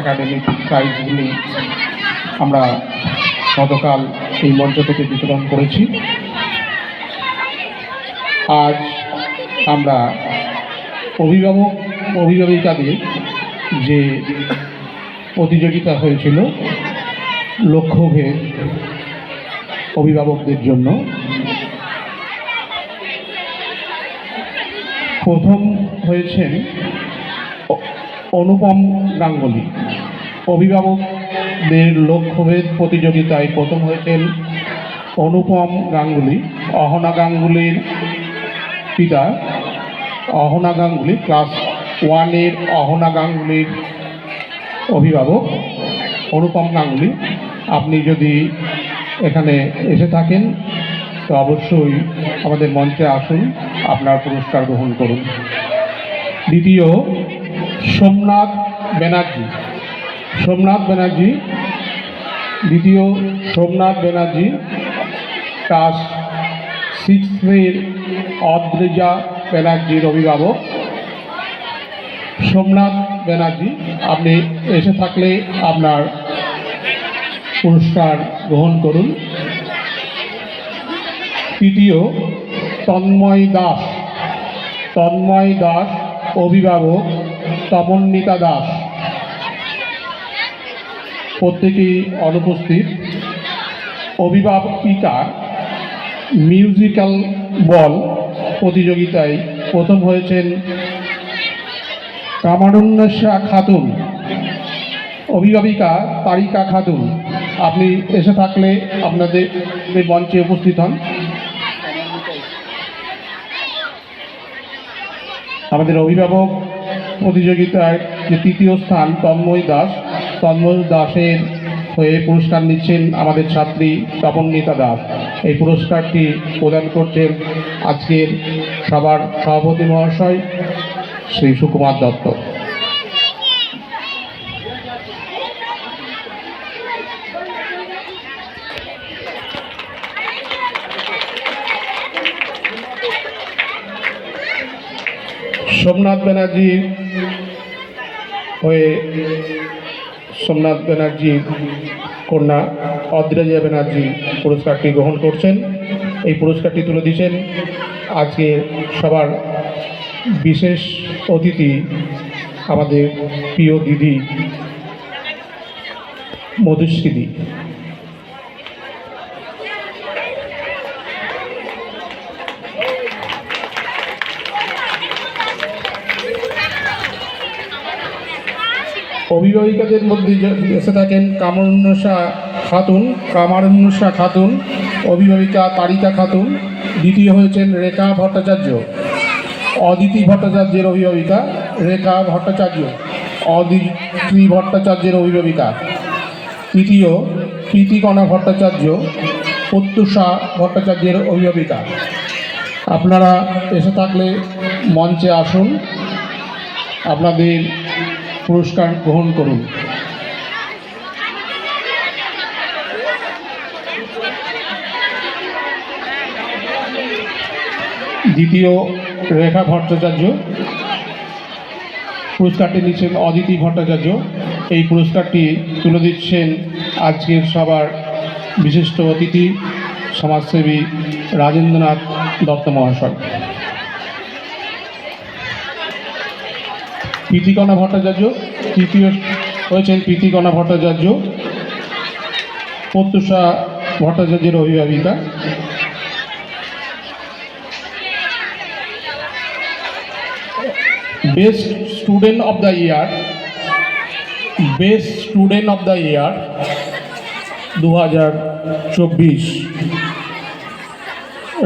Academic প্রাইজগুলি আমরা গতকাল এই মঞ্চ থেকে বিতরণ করেছি। আজ আমরা অভিভাবক, অভিভাবিকাদের যে প্রতিযোগিতা হয়েছিল, লক্ষ্যভেদ অভিভাবকদের জন্য প্রথম হয়েছেন অনুপম গাঙ্গুলি। অভিভাবকদের লক্ষ্যভেদ প্রতিযোগিতায় প্রথম হয়েছেন অনুপম গাঙ্গুলি, অহনা গাঙ্গুলির পিতা। অহনা গাঙ্গুলি, ক্লাস ওয়ানের অহনা গাঙ্গুলির অভিভাবক। অনুপম গাঙ্গুলি, আপনি যদি এখানে এসে থাকেন, তো অবশ্যই আমাদের মঞ্চে আসুন, আপনার পুরস্কার গ্রহণ করুন। দ্বিতীয়, সোমনাথ ব্যানার্জি। সোমনাথ ব্যানার্জি, দ্বিতীয় সোমনাথ ব্যানার্জি, ক্লাস সিক্সের অদ্রিজা ব্যানার্জির অভিভাবক। সোমনাথ ব্যানার্জি, আপনি এসে থাকলে আপনার পুরস্কার গ্রহণ করুন। তৃতীয়, তন্ময় দাস। তন্ময় দাস অভিভাবক তমন্বিতা দাস। প্রত্যেকেই অনুপস্থিত। অভিভাবিকা মিউজিক্যাল বল প্রতিযোগিতায় প্রথম হয়েছেন কামারুন্নেশা খাতুন। অভিভাবিকা তারিকা খাতুন। আপনি এসে থাকলে আপনাদের মঞ্চে উপস্থিত হন। আমাদের অভিভাবক প্রতিযোগিতায় যে তৃতীয় স্থান তন্ময় দাস তন্ময় দাসের হয়ে পুরস্কার নিচ্ছেন আমাদের ছাত্রী তপন্বিতা দাস। এই পুরস্কারটি প্রদান করছেন আজকের সবার সভাপতি মহাশয় শ্রী সুকুমার দত্ত। সোমনাথ ব্যানার্জি হয়ে সোমনাথ ব্যানার্জি কন্যা অদ্রাজিয়া ব্যানার্জি পুরস্কারটি গ্রহণ করছেন। এই পুরস্কারটি তুলে দিয়েছেন আজকে সবার বিশেষ অতিথি আমাদের প্রিয় দিদি মধুশ্রী অভিভাবিকাদের মধ্যে এসে থাকেন কামরুন্নসা খাতুন কামারুন্নসা খাতুন অভিভাবিকা তারিকা খাতুন, দ্বিতীয় হয়েছেন রেখা ভট্টাচার্য। অদিতি ভট্টাচার্যের অভিভাবিকা রেখা ভট্টাচার্য। অদিতি ভট্টাচার্যের অভিভাবিকা তৃতীয় প্রীতিকণা ভট্টাচার্য, প্রত্যুষা ভট্টাচার্যের অভিভাবিকা আপনারা এসে থাকলে মঞ্চে আসুন। আপনাদের পুরস্কার গ্রহণ করুন। দ্বিতীয় রেখা ভট্টাচার্য। পুরস্কারটি নিচ্ছেন অদিতি ভট্টাচার্য। এই পুরস্কারটি তুলে দিচ্ছেন আজকের সবার বিশিষ্ট অতিথি, সমাজসেবী রাজেন্দ্রনাথ দত্ত মহাশয়। প্রীতিকণা ভট্টাচার্য তৃতীয় হয়েছেন প্রীতিকণা ভট্টাচার্য প্রত্যুষা ভট্টাচার্যের অভিভাবিকা best student of the year best student of the year দু হাজার চব্বিশ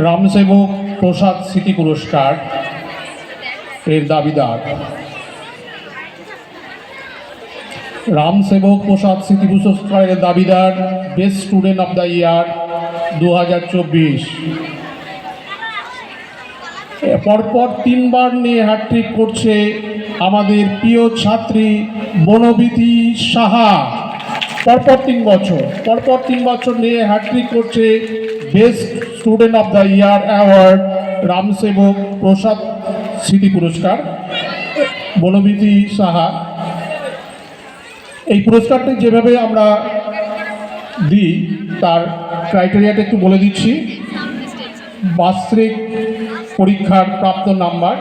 রামসেবক প্রসাদ স্মৃতি পুরস্কার এর দাবিদার রামসেবক প্রসাদ স্মৃতি পুরস্কারের দাবিদার best student of the year দু হাজার চব্বিশ। পরপর তিনবার নিয়ে হ্যাট্রিক করছে আমাদের প্রিয় ছাত্রী বনবিধি সাহা। পরপর তিন বছর, পরপর তিন বছর নিয়ে হ্যাট্রিক করছে best student of the year award Ramsebak Prasad স্মৃতি পুরস্কার বনবিধি সাহা। এই পুরস্কারটি যেভাবে আমরা দিই, তার ক্রাইটেরিয়াটা একটু বলে দিচ্ছি। বাৎসরিক পরীক্ষার প্রাপ্ত নাম্বার,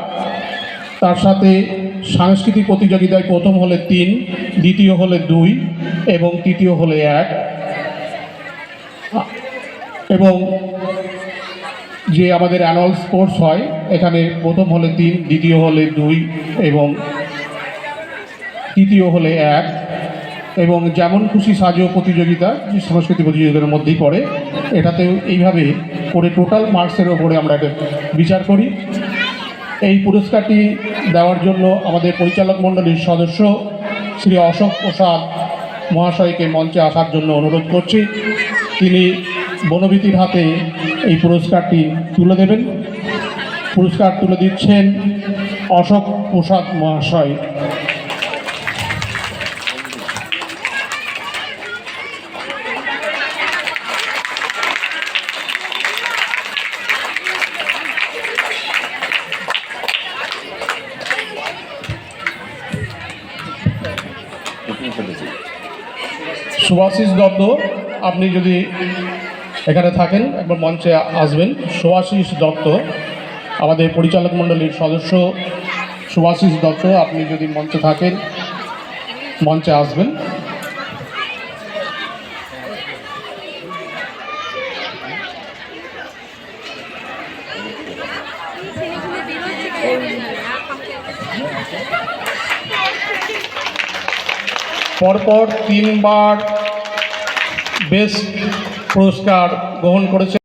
তার সাথে সাংস্কৃতিক প্রতিযোগিতায় প্রথম হলে তিন, দ্বিতীয় হলে দুই, এবং তৃতীয় হলে এক। এবং যে আমাদের অ্যানুয়াল স্পোর্টস হয়, এখানে প্রথম হলে তিন, দ্বিতীয় হলে দুই, এবং তৃতীয় হলে এক। এবং যেমন খুশি সাজো প্রতিযোগিতা সংস্কৃতি প্রতিযোগিতার মধ্যেই পড়ে, এটাতেও এইভাবে করে টোটাল মার্কসের ওপরে আমরা এটা বিচার করি। এই পুরস্কারটি দেওয়ার জন্য আমাদের পরিচালক মণ্ডলীর সদস্য শ্রী অশোক প্রসাদ মহাশয়কে মঞ্চে আসার জন্য অনুরোধ করছি। তিনি বনবিতির হাতে এই পুরস্কারটি তুলে দেবেন। পুরস্কার তুলে দিচ্ছেন অশোক প্রসাদ মহাশয়। সুভাষিস দত্ত আপনি যদি এখানে থাকেন একবার মঞ্চে আসবেন। সুভাষিস দত্ত আমাদের পরিচালক মণ্ডলীর সদস্য সুভাষিস দত্ত আপনি যদি মঞ্চে থাকেন মঞ্চে আসবেন। পরপর তিনবার বেস্ট পুরস্কার গ্রহণ করেছে।